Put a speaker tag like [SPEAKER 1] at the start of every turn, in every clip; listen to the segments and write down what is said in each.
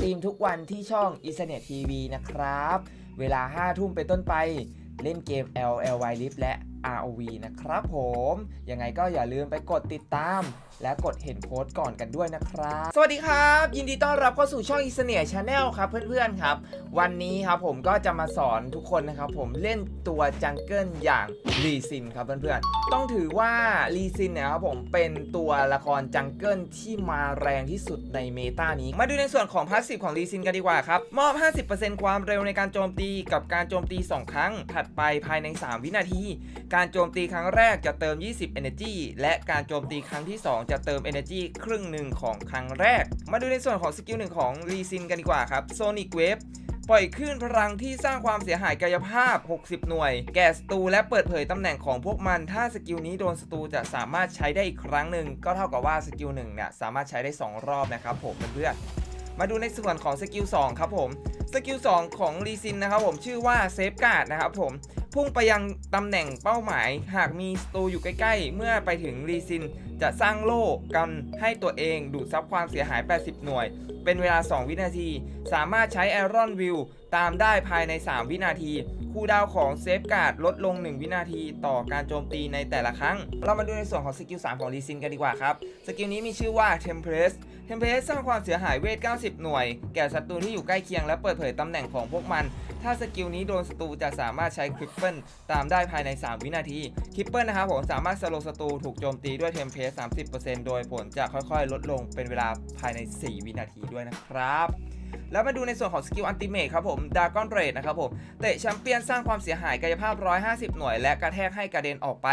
[SPEAKER 1] ตรีมทุกวันที่ช่อง i s n e t TV นะครับ เวลา 5 ทุ่มเป็นต้นไป เล่นเกม LLY Live และ ROV นะครับผมยังไงก็อย่าลืมไปกดติดตาม และกดเห็นโพสต์ก่อนกันด้วยนะครับ สวัสดีครับ ยินดีต้อนรับเข้าสู่ช่อง i s n e t Channel ครับเพื่อนๆครับ วันนี้ครับผมก็จะมาสอนทุกคนนะครับผมเล่นตัวจังเกิลอย่างลีซินครับเพื่อนๆต้องถือว่าลีซินเนี่ยครับผมเป็นตัวละครจังเกิลที่มาแรงที่สุดในเมตานี้ มาดูในส่วนของพาสซีฟของลีซินกันดีกว่าครับมอบ 50%ความเร็วในการโจมตีกับการโจมตี 2 ครั้งถัดไปภายใน 3 วินาที การการโจมตีครั้งแรกจะเติม 20 Energy และการโจมตีครั้งที่ 2 จะเติม Energy ครึ่งหนึ่งของครั้งแรก มาดูในส่วนของสกิลหนึ่งของลีซินกันดีกว่าครับ Sonic Wave ปล่อยคลื่นพลังที่สร้างความเสียหายกายภาพ 60 หน่วย แก่ศัตรูและเปิดเผยตำแหน่งของพวกมัน ถ้าสกิลนี้โดนศัตรูจะสามารถใช้ได้อีกครั้งหนึ่ง ก็เท่ากับว่าสกิลหนึ่งเนี่ยสามารถใช้ได้ 2 รอบนะครับผมเพื่อนๆมาดูในส่วนของสกิล2ครับผม สกิล2ของรีซินนะครับผมชื่อว่าเซฟการ์ดนะครับผม พุ่งไปยังตำแหน่งเป้าหมาย หากมีศัตรูอยู่ใกล้ๆ เมื่อไปถึงรีซิน จะสร้างโล่กันให้ตัวเองดูดซับความเสียหาย 80 หน่วยเป็นเวลา 2 วินาที สามารถใช้ไอรอนวิวตามได้ภายใน 3 วินาที คูลดาวของเซฟการ์ดลดลง 1 วินาทีต่อการโจมตีในแต่ละครั้ง เรามาดูในส่วนของสกิล 3 ของรีซินกันดีกว่าครับ สกิลนี้มีชื่อว่า Tempress Tempress สร้างความเสียหายเวท 90 หน่วย แก่ศัตรูที่อยู่ใกล้เคียงและเปิดเผยตำแหน่งของพวกมัน ถ้าสกิลนี้โดนศัตรูจะสามารถใช้คริปเปิลตามได้ภายใน 3 วินาทีคริปเปิลนะครับผมสามารถสโลว์ศัตรูถูกโจมตีด้วยเทมเพส30%โดยผลจะค่อยๆ ลดลงเป็นเวลาภายใน 4 วินาทีด้วยนะครับแล้วมาดูในส่วนของสกิลอันติเมทครับผมดากอนเรดนะครับผมเตะแชมเปี้ยนสร้างความเสียหายกายภาพ 150 หน่วย และกระแทกให้กระเด็นออกไป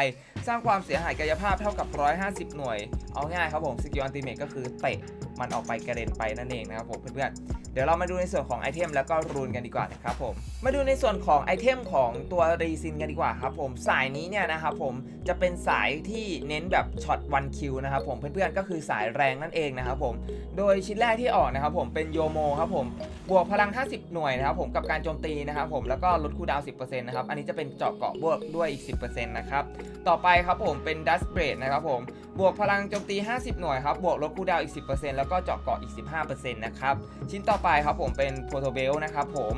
[SPEAKER 1] สร้างความเสียหายกายภาพเท่ากับ 150 หน่วย เอาง่ายครับผมสกิลอันติเมทก็คือเตะมันออกไปกระเด็นไปนั่นเองนะครับผมเพื่อนๆ ดี๋ยวเรามาดูในส่วนของไอเทมแล้วก็รูนกันดีกว่านะครับผม มาดูในส่วนของไอเทมของตัวรีซินกันดีกว่าครับผม สายนี้เนี่ยนะครับผมจะเป็นสายที่เน้นแบบช็อตวันคิวนะครับผมเพื่อนๆก็คือสายแรงนั่นเองนะครับผม โดยชิ้นแรกที่ออกนะครับผมเป็นโยโมครับผม บวกพลัง 50 หน่วยนะครับผมกับการโจมตีนะครับผมแล้วก็ลดคูดาว 10%นะครับ อันนี้จะเป็นเจาะเกาะบวกด้วยอีก 10%นะครับ ต่อไปครับผมเป็นดัสเบรดนะครับผม บวกพลังโจมตี 50 หน่วยครับ บวกลดคูดาวอีก 10%แล้วก็เจาะเกาะอีก 15%นะครับ ชิ้นต่อไปครับผมเป็นโพโทเบลนะครับผม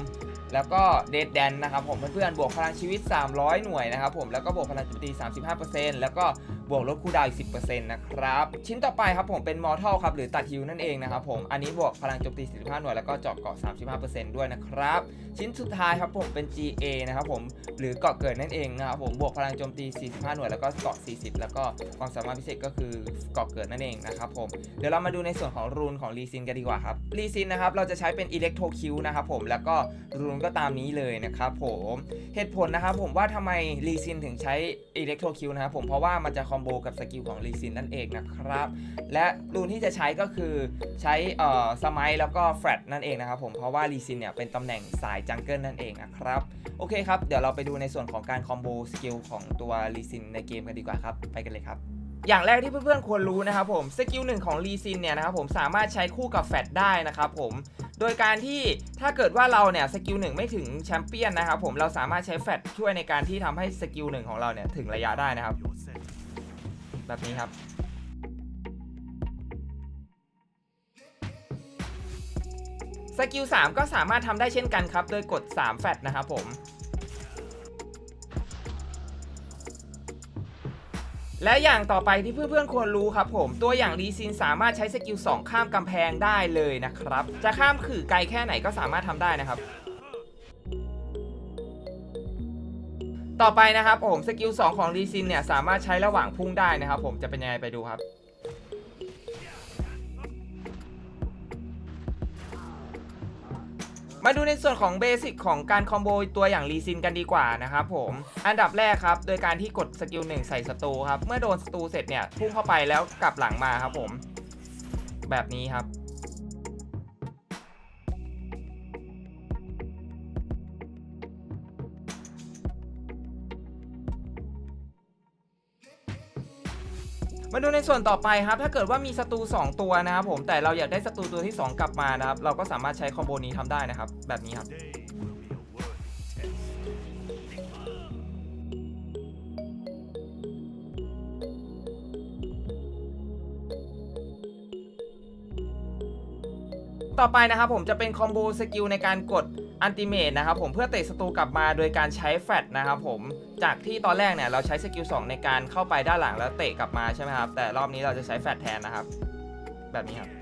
[SPEAKER 1] แล้วก็เดดแดนนะครับผมเพื่อนๆบวกพลังชีวิต 300 หน่วยนะครับผมแล้วก็บวกพลังจิตี35%แล้วก็ บวกลดคูลดาวอีก10%นะครับ ชิ้นต่อไปครับผมเป็นมอร์ทัลครับหรือตัดฮิวนั่นเองนะครับผม อันนี้บวกพลังโจมตี 45 หน่วยแล้วก็เจาะเกาะ 35%ด้วยนะครับ ชิ้นสุดท้ายครับผมเป็น GA นะครับผม หรือเกาะเกิดนั่นเองนะครับผมบวกพลังโจมตี 45 หน่วยแล้วก็เกาะ 40 แล้วก็ความสามารถพิเศษก็คือเกาะเกิดนั่นเองนะครับผม เดี๋ยวเรามาดูในส่วนของรูนของรีซินกันดีกว่าครับรีซินนะครับเราจะใช้เป็นอิเล็กโทคิวนะครับผม แล้วก็รูนก็ตามนี้เลยนะครับผม เหตุผลนะครับผมว่าทำไมรีซินถึงใช้อิเล็กโทคิวนะครับผม เพราะว่ามันจะคอมอมโบกับสกิลของรีซินนั่นเองนะครับ และรูนที่จะใช้ก็คือใช้เอ่อสมัยแล้วก็แฟลตนั่นเองนะครับผมเพราะว่ารีซินเนี่ยเป็นตำแหน่งสายจังเกิลนั่นเองนะครับโอเคครับ เดี๋ยวเราไปดูในส่วนของการคอมโบสกิลของตัวรีซินในเกมกันดีกว่าครับ ไปกันเลยครับอย่างแรกที่เพื่อนๆควรรู้นะครับผมสกิลหนึ่งของรีซินเนี่ยนะครับผมสามารถใช้คู่กับแฟตได้นะครับผมโดยการที่ถ้าเกิดว่าเราเนี่ยสกิลหนึ่งไม่ถึงแชมเปี้ยนนะครับผมเราสามารถใช้แฟตช่วยในการที่ทำให้สกิลหนึ่งของเราเนี่ยถึงระยะได้นะครับ แบบนี้ครับสกิล3ก็สามารถทำได้เช่นกันครับ โดยกด 3 แฟตนะครับผม และอย่างต่อไปที่เพื่อนๆควรรู้ครับผม ตัวอย่างรีซินสามารถใช้สกิล2ข้ามกำแพงได้เลยนะครับ จะข้ามขื่อไกลแค่ไหนก็สามารถทำได้นะครับ ต่อไปนะครับผมสกิล2ของรีซินเนี่ยสามารถใช้ระหว่างพุ่งได้นะครับ ผมจะเป็นยังไงไปดูครับมาดูในส่วนของเบสิกของการคอมโบตัวอย่างรีซินกันดีกว่านะครับผม อันดับแรกครับ โดยการที่กดสกิลหนึ่งใส่ศัตรูครับ เมื่อโดนศัตรูเสร็จเนี่ยพุ่งเข้าไปแล้วกลับหลังมาครับผม แบบนี้ครับ มาดูในส่วนต่อไปครับ ถ้าเกิดว่ามีศัตรู2ตัวนะครับผมแต่เราอยากได้ศัตรูตัวที่ 2 กลับมานะครับ เราก็สามารถใช้คอมโบนี้ทำได้นะครับ แบบนี้ครับ ต่อไปนะครับผมจะเป็นคอมโบสกิลในการกดอันติเมตนะครับผมเพื่อเตะศัตรูกลับมาโดยการใช้แฟตนะครับผมจากที่ตอนแรกเนี่ยเราใช้สกิล2ในการเข้าไปด้านหลังแล้วเตะกลับมาใช่ไหมครับแต่รอบนี้เราจะใช้แฟตแทนนะครับ แบบนี้ครับ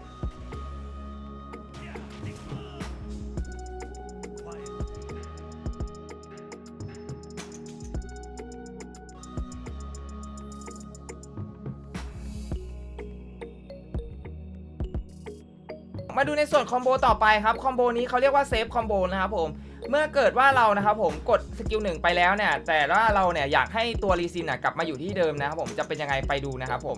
[SPEAKER 1] มาดูในส่วนคอมโบต่อไปครับคอมโบนี้เขาเรียกว่าเซฟคอมโบนะครับผมเมื่อเกิดว่าเรานะครับผมกดสกิลหนึ่งไปแล้วเนี่ยแต่ว่าเราเนี่ยอยากให้ตัวรีซินน่ะกลับมาอยู่ที่เดิมนะครับผมจะเป็นยังไงไปดูนะครับผม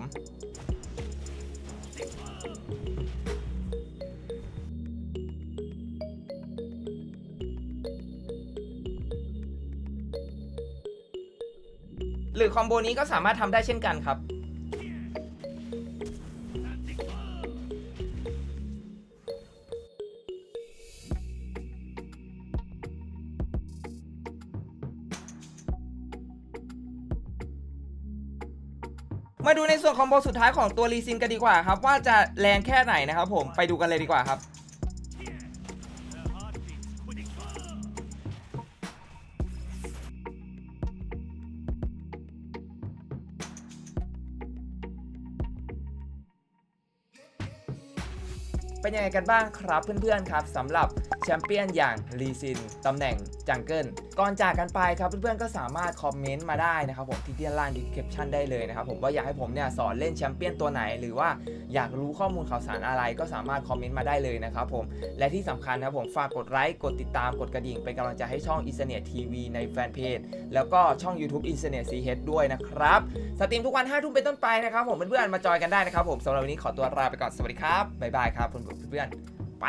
[SPEAKER 1] หรือคอมโบนี้ก็สามารถทำได้เช่นกันครับ มาดูในส่วนคอมโบสุดท้ายของตัวรีซินกันดีกว่าครับ ว่าจะแรงแค่ไหนนะครับผมไปดูกันเลยดีกว่าครับ เป็นยังไงกันบ้างครับเพื่อนๆครับสำหรับแชมเปี้ยนอย่างลีซินตำแหน่งจังเกิลก่อนจากกันไปครับเพื่อนๆก็สามารถคอมเมนต์มาได้นะครับผมที่ด้านล่างดีคริปชันได้เลยนะครับผมว่าอยากให้ผมเนี่ยสอนเล่นแชมเปี้ยนตัวไหน หรือว่าอยากรู้ข้อมูลข่าวสารอะไรก็สามารถคอมเมนต์มาได้เลยนะครับผมและที่สำคัญนะครับผมฝากกดไลค์กดติดตามกดกระดิ่งเป็นกำลังใจให้ช่องอินเทอร์เน็ตทีวีในแฟนเพจแล้วก็ช่อง YouTube อินเทอร์เน็ตซีเฮดด้วยนะครับสตรีมทุกวัน5ทุ่มเป็นต้นไปนะครับผมเพื่อนๆมาจอยกันได้นะครับผมสำหรับวันนี้ขอตัวลาไปก่อนสวัสดีครับบ๊ายบายครับเพื่อนๆไป